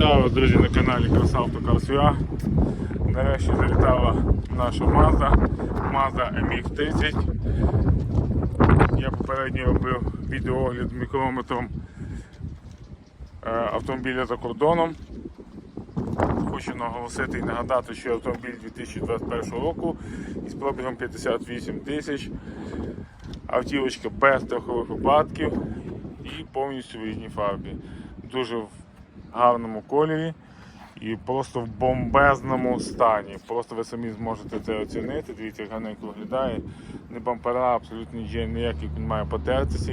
Вітаю, вас, друзі, на каналі Красавто Нарешті завітала наша Mazda, Mazda MX-30. Я попередньо робив відеоогляд мікрометром е, автомобіля за кордоном. Хочу наголосити і нагадати, що автомобіль 2021 року із пробігом 58 тисяч. Автівочка без страхових випадків і повністю в рідній фарбі. Дуже гарному кольорі і просто в бомбезному стані. Просто ви самі зможете це оцінити. Дивіться, як гарненько виглядає. Не бампера, абсолютно нічого ніяких він має потертися.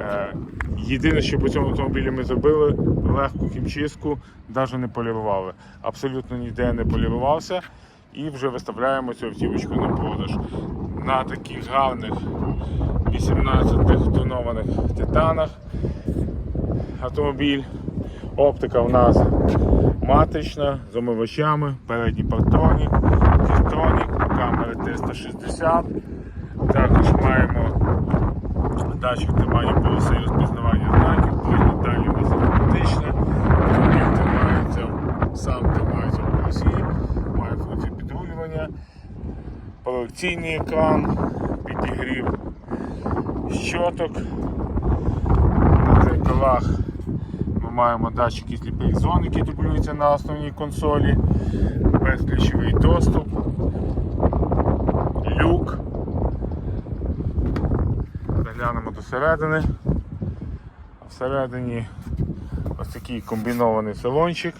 Е, єдине, що по цьому автомобілі ми зробили, легку хімчистку, навіть не полірували. Абсолютно ніде не полірувався. І вже виставляємо цю автівочку на продаж. На таких гарних 18 тонованих титанах автомобіль. Оптика у нас матрична з омивачами, передній партронік, фістронік, камери 360. Також маємо датчик тримання полоси і розпізнавання знаків, передні далі у нас автоматичне. Автомобіль тримається, сам тримається в полосі, має функцію підрулювання, проекційний екран, підігрів щоток. На дзеркалах ми маємо датчики сліпих зон, які дублюються на основній консолі, безключовий доступ, люк. Заглянемо до середини. Всередині ось такий комбінований салончик.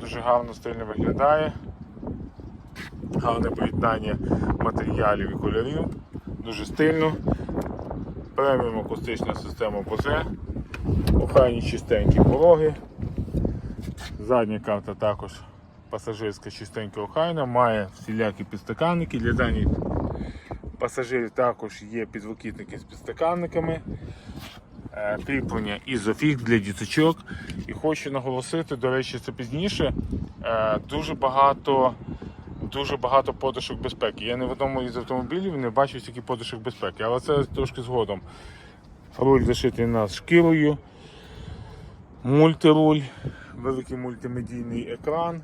Дуже гарно стильно виглядає. Гарне поєднання матеріалів і кольорів. Дуже стильно. Преміум акустична система Bose. Охайні чистенькі пороги. Задня карта також пасажирська чистенька охайна, має всілякі підстаканники. Для даних пасажирів також є підвокітники з підстаканниками. Е, Кріплення ізофікс для діточок. І хочу наголосити, до речі, це пізніше. е, Дуже багато дуже багато подушок безпеки. Я не в одному із автомобілів не бачив стільки подушок безпеки, але це трошки згодом. Руль зашитий нас шкірою, мультируль, великий мультимедійний екран.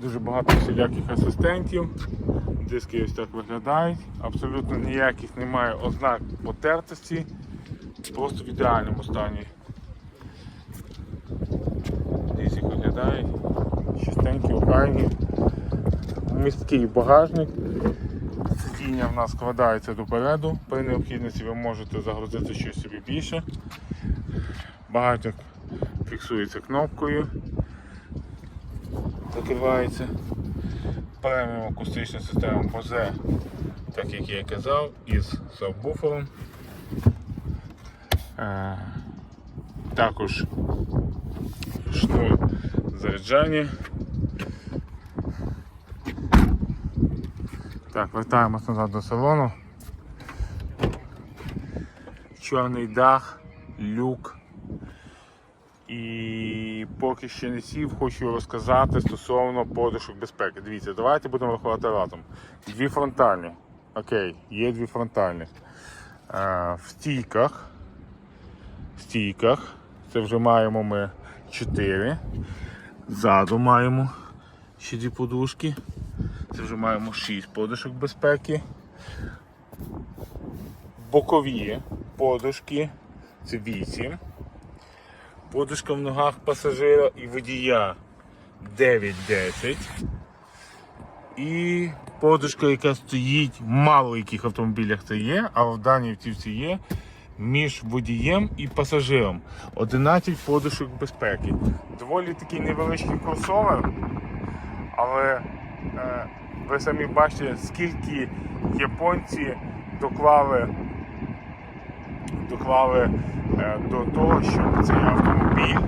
Дуже багато всіляких асистентів. Диски ось так виглядають. Абсолютно ніяких немає ознак потертості. Просто в ідеальному стані. Десь їх виглядають. Чистенькі, охайні. Місткий багажник. Сидіння в нас складається допереду. При необхідності ви можете загрузити щось собі більше. Багатьок фіксується кнопкою. Закривається. Преміум акустична система Bose, так як я казав, із сабвуфером. Е, також шнур заряджання. Так, вертаємось назад до салону. Чорний дах, люк. І поки ще не сів, хочу розказати стосовно подушок безпеки. Дивіться, давайте будемо рахувати разом. Дві фронтальні. Окей, є дві фронтальні. Е, в стійках. В стійках. Це вже маємо ми 4. Ззаду маємо ще дві подушки. Це вже маємо 6 подушок безпеки. Бокові подушки. Це 8. Подушка в ногах пасажира і водія 9-10. І подушка, яка стоїть, мало в яких автомобілях це є, але в даній автівці є між водієм і пасажиром. 11 подушок безпеки. Доволі такий невеличкий кросовер, але е, ви самі бачите, скільки японці доклали доклали е, до того, щоб цей автомобіль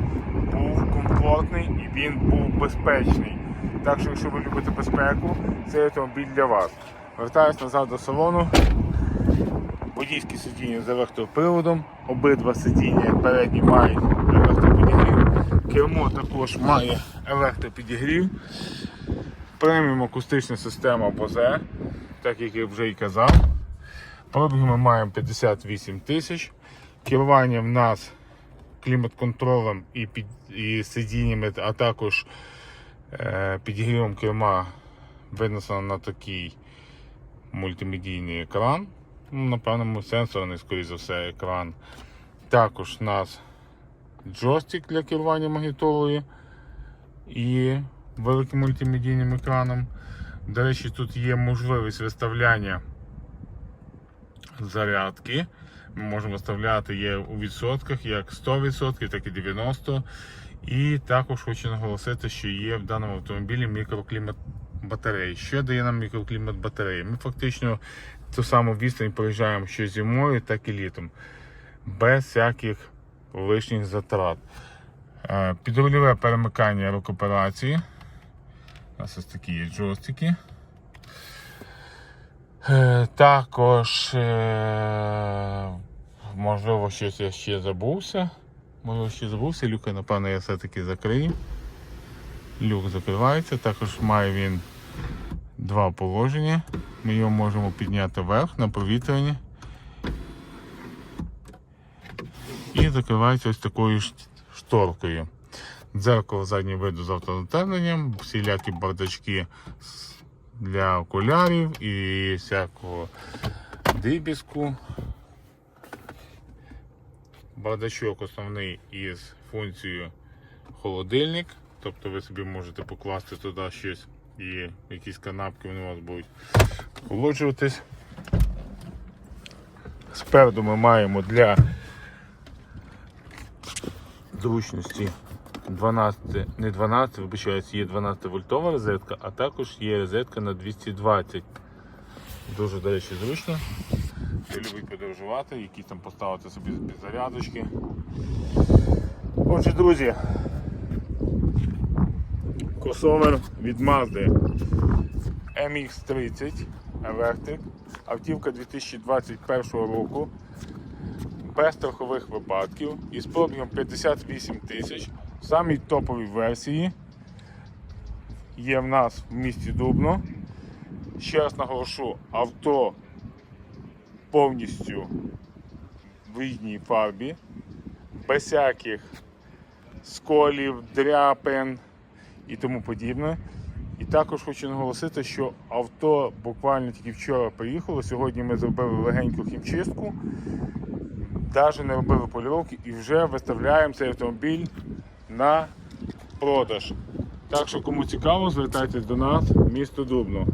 був комфортний і він був безпечний. Так що, якщо ви любите безпеку, цей автомобіль для вас. Вертаюсь назад до салону. Водійське сидіння з електроприводом, обидва сидіння передні мають електропідігрів, кермо також має електропідігрів, преміум акустична система Bose, так як я вже і казав. Пробіг ми маємо 58 тисяч. Керування в нас клімат-контролем і, під, і сидіннями, а також е, підігрівом керма винесено на такий мультимедійний екран. Ну, напевно, сенсорний, скоріше за все, екран. Також у нас джойстик для керування магнітолою і великим мультимедійним екраном. До речі, тут є можливість виставляння зарядки. Ми можемо виставляти є у відсотках як 100%, так і 90%. І також хочу наголосити, що є в даному автомобілі мікроклімат батареї. Що дає нам мікроклімат батареї? Ми фактично ту саму відстань проїжджаємо що зимою, так і літом. Без всяких лишніх затрат. Е, Підрульове перемикання рукоперації. Нас ось такі є джойстики. Е, Також, е, можливо, щось я ще забувся. Можливо, ще забувся. Люка, напевно, я все-таки закрию. Люк закривається. Також має він два положення. Ми його можемо підняти вверх на провітряння. І закривається ось такою шторкою. Дзеркало заднього виду з автонатемленням, всілякі бардачки для окулярів і всякого дрібіску. Бардачок основний із функцією холодильник. Тобто ви собі можете покласти туди щось і якісь канапки вони у вас будуть охолоджуватись. Спереду ми маємо для зручності 12, не 12, вибачаюсь, є 12 вольтова розетка, а також є розетка на 220. Дуже, до речі, зручно. Хто любить подорожувати, які там поставити собі зарядочки. Отже, друзі, кросовер від Mazda MX30 Electric. Автівка 2021 року. Без страхових випадків із пробігом 58 тисяч. В самій топовій версії є в нас в місті Дубно. Ще раз наголошу, авто повністю в рідній фарбі, без всяких сколів, дряпин і тому подібне. І також хочу наголосити, що авто буквально тільки вчора приїхало. Сьогодні ми зробили легеньку хімчистку, навіть не робили поліровки і вже виставляємо цей автомобіль на продаж. Так що, кому цікаво, звертайтесь до нас, місто Дубно.